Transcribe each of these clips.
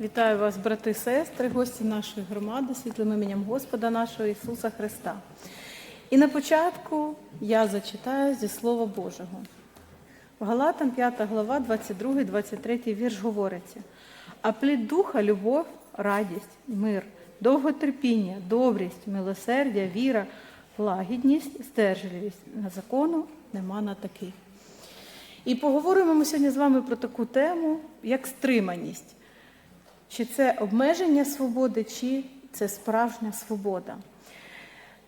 Вітаю вас, брати і сестри, гості нашої громади, світлим іменем Господа нашого Ісуса Христа. І на початку я зачитаю зі Слова Божого. В Галатам 5 глава, 22, 23 вірш говориться: а плід духа, любов, радість, мир, довготерпіння, добрість, милосердя, віра, лагідність, стержливість. На закону нема на таких. І поговоримо ми сьогодні з вами про таку тему, як стриманість. Чи це обмеження свободи, чи це справжня свобода.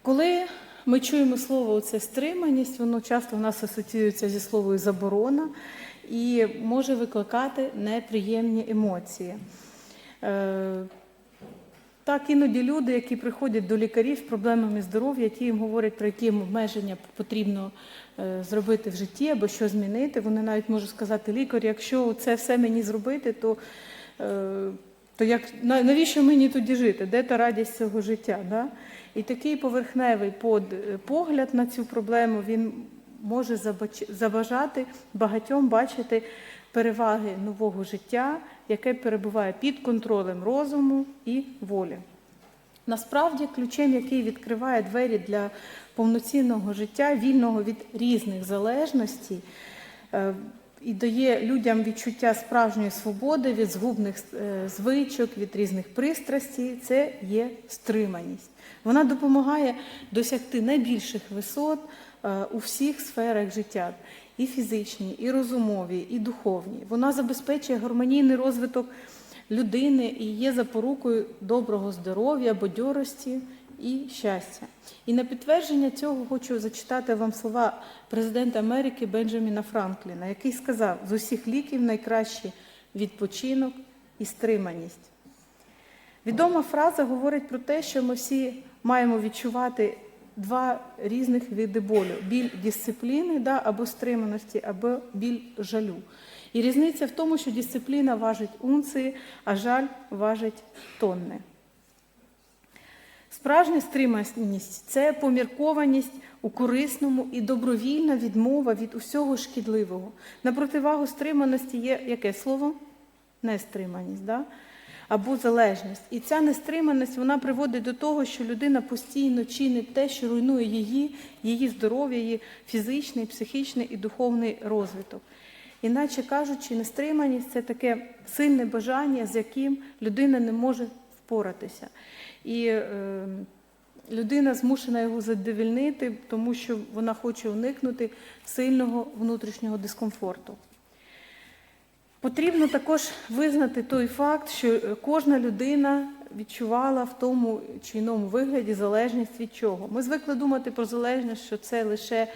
Коли ми чуємо слово це стриманість, воно часто в нас асоціюється зі словою заборона і може викликати неприємні емоції. Е, Так, іноді люди, які приходять до лікарів з проблемами здоров'я, ті їм говорять, про які обмеження потрібно е, зробити в житті або що змінити. Вони навіть можуть сказати, лікар, якщо це все мені зробити, то, е, то як, навіщо мені тоді жити? Де та радість цього життя? Да? І такий поверхневий под- погляд на цю проблему він може забажати багатьом бачити переваги нового життя, яке перебуває під контролем розуму і волі. Насправді, ключем, який відкриває двері для повноцінного життя, вільного від різних залежностей, е, і дає людям відчуття справжньої свободи від згубних е, звичок, від різних пристрастей, це є стриманість. Вона допомагає досягти найбільших висот е, у всіх сферах життя, і фізичній, і розумовій, і духовній. Вона забезпечує гармонійний розвиток людини і є запорукою доброго здоров'я, бадьорості і щастя. І на підтвердження цього хочу зачитати вам слова президента Америки Бенджаміна Франкліна, який сказав: з усіх ліків найкращий відпочинок і стриманість. Відома фраза говорить про те, що ми всі маємо відчувати два різних види болю: біль дисципліни да, або стриманості, або біль жалю. І різниця в тому, що дисципліна важить унції, а жаль важить тонни. Справжня стриманість це поміркованість у корисному і добровільна відмова від усього шкідливого. На противагу стриманості є яке слово? Нестриманість. Да? Або залежність. І ця нестриманість вона приводить до того, що людина постійно чинить те, що руйнує її, її здоров'я, її фізичний, психічний і духовний розвиток. Іначе кажучи, нестриманість це таке сильне бажання, з яким людина не може впоратися. І е, людина змушена його задовільнити, тому що вона хоче уникнути сильного внутрішнього дискомфорту. Потрібно також визнати той факт, що кожна людина відчувала в тому чи іному вигляді залежність від чого. Ми звикли думати про залежність, що це лише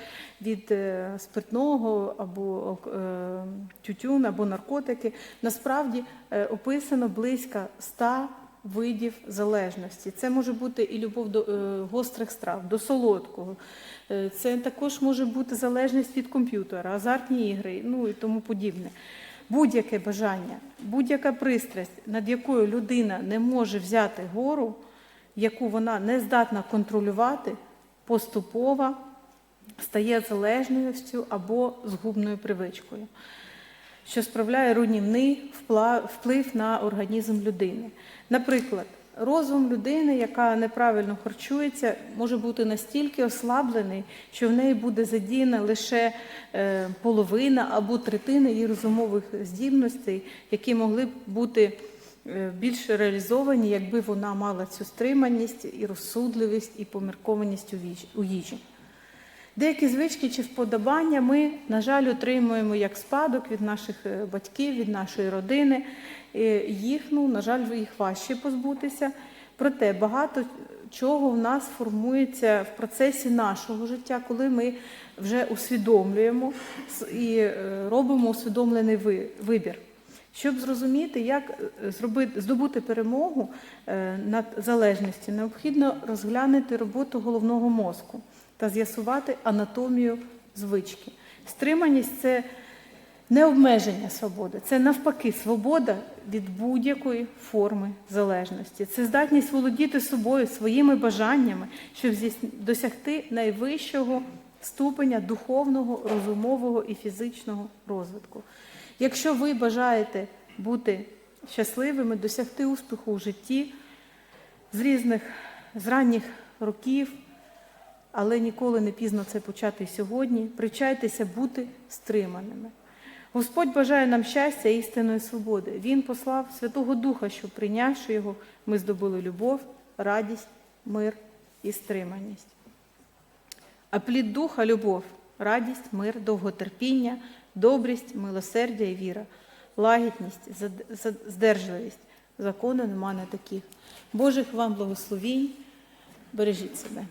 від е, спиртного або е, тютюн, або наркотики. Насправді е, описано близько ста видів залежності. Це може бути і любов до е, гострих страв, до солодкого. Е, Це також може бути залежність від комп'ютера, азартні ігри, ну і тому подібне. Будь-яке бажання, будь-яка пристрасть, над якою людина не може взяти гору, яку вона не здатна контролювати, поступово стає залежністю або згубною привичкою, що справляє руйнівний вплив на організм людини. Наприклад, розум людини, яка неправильно харчується, може бути настільки ослаблений, що в неї буде задіяна лише е, половина або третина її розумових здібностей, які могли б бути е, більш реалізовані, якби вона мала цю стриманість і розсудливість, і поміркованість у їжі. Деякі звички чи вподобання ми, на жаль, отримуємо як спадок від наших е, батьків, від нашої родини. Їх, ну, на жаль, їх важче позбутися. Проте багато чого в нас формується в процесі нашого життя, коли ми вже усвідомлюємо і е, робимо усвідомлений вибір. Щоб зрозуміти, як е, зробити, здобути перемогу над залежністю, необхідно розглянути роботу головного мозку та з'ясувати анатомію звички. Стриманість це не обмеження свободи, це навпаки свобода від будь-якої форми залежності. Це здатність володіти собою, своїми бажаннями, щоб досягти найвищого ступеня духовного, розумового і фізичного розвитку. Якщо ви бажаєте бути щасливими, досягти успіху у житті з різних з ранніх років, але ніколи не пізно це почати сьогодні. Привчайтеся бути стриманими. Господь бажає нам щастя істинної свободи. Він послав Святого Духа, щоб прийнявши його, ми здобули любов, радість, мир і стриманість. А плід духа любов, радість, мир, довготерпіння, добрість, милосердя і віра, лагідність, здержливість. Закону нема не таких. Божих вам благословінь, бережіть себе.